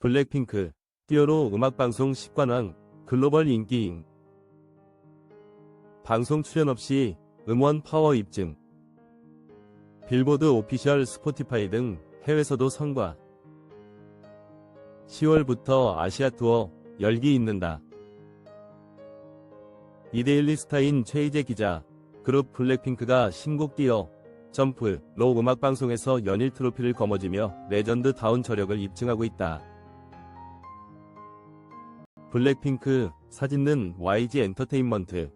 블랙핑크, 띠어로 음악방송 10관왕, 글로벌 인기인. 방송 출연 없이 음원 파워 입증. 빌보드 오피셜 스포티파이 등 해외에서도 성과. 10월부터 아시아 투어 열기 있는다. 이데일리 스타인 최희재 기자, 그룹 블랙핑크가 신곡 띄어 점프, 로 음악방송에서 연일 트로피를 거머쥐며 레전드 다운 저력을 입증하고 있다. 블랙핑크 사진는 YG 엔터테인먼트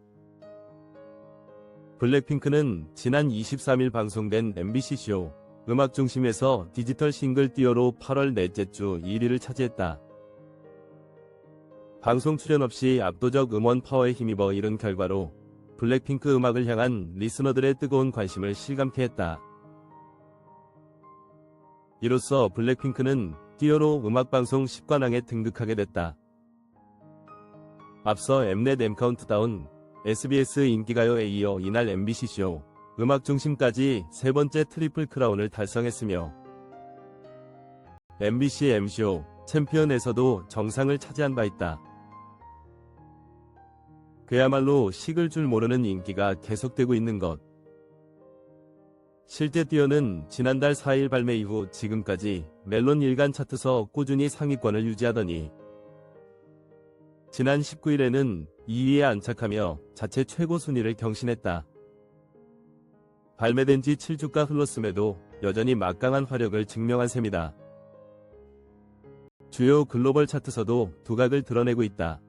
블랙핑크는 지난 23일 방송된 MBC쇼 음악 중심에서 디지털 싱글 띄어로 8월 넷째 주 1위를 차지했다. 방송 출연 없이 압도적 음원 파워에 힘입어 이룬 결과로 블랙핑크 음악을 향한 리스너들의 뜨거운 관심을 실감케 했다. 이로써 블랙핑크는 띄어로 음악방송 10관왕에 등극하게 됐다. 앞서 엠넷 M 카운트다운, SBS 인기가요에 이어 이날 MBC쇼, 음악 중심까지 세 번째 트리플 크라운을 달성했으며 MBC M쇼 챔피언에서도 정상을 차지한 바 있다. 그야말로 식을 줄 모르는 인기가 계속되고 있는 것. 실제 띄어는 지난달 4일 발매 이후 지금까지 멜론 일간 차트서 꾸준히 상위권을 유지하더니 지난 19일에는 2위에 안착하며 자체 최고 순위를 경신했다. 발매된 지 7주가 흘렀음에도 여전히 막강한 화력을 증명한 셈이다. 주요 글로벌 차트서도 두각을 드러내고 있다.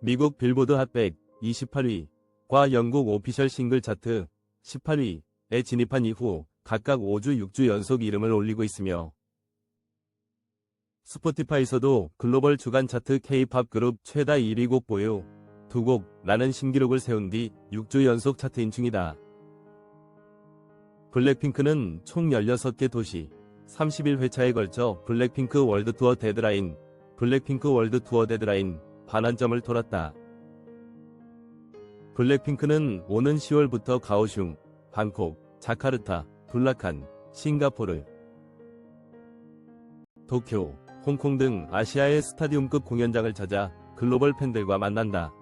미국 빌보드 핫백 28위과 영국 오피셜 싱글 차트 18위에 진입한 이후 각각 5주 6주 연속 이름을 올리고 있으며 스포티파이에서도 글로벌 주간 차트 K-팝 그룹 최다 1위 곡 보유 두 곡라는 신기록을 세운 뒤 6주 연속 차트 인충이다. 블랙핑크는 총 16개 도시 31회차에 걸쳐 블랙핑크 월드 투어 데드라인 블랙핑크 월드 투어 데드라인 반환점을 돌았다. 블랙핑크는 오는 10월부터 가오슝, 방콕, 자카르타, 불라칸, 싱가포르, 도쿄, 홍콩 등 아시아의 스타디움급 공연장을 찾아 글로벌 팬들과 만난다.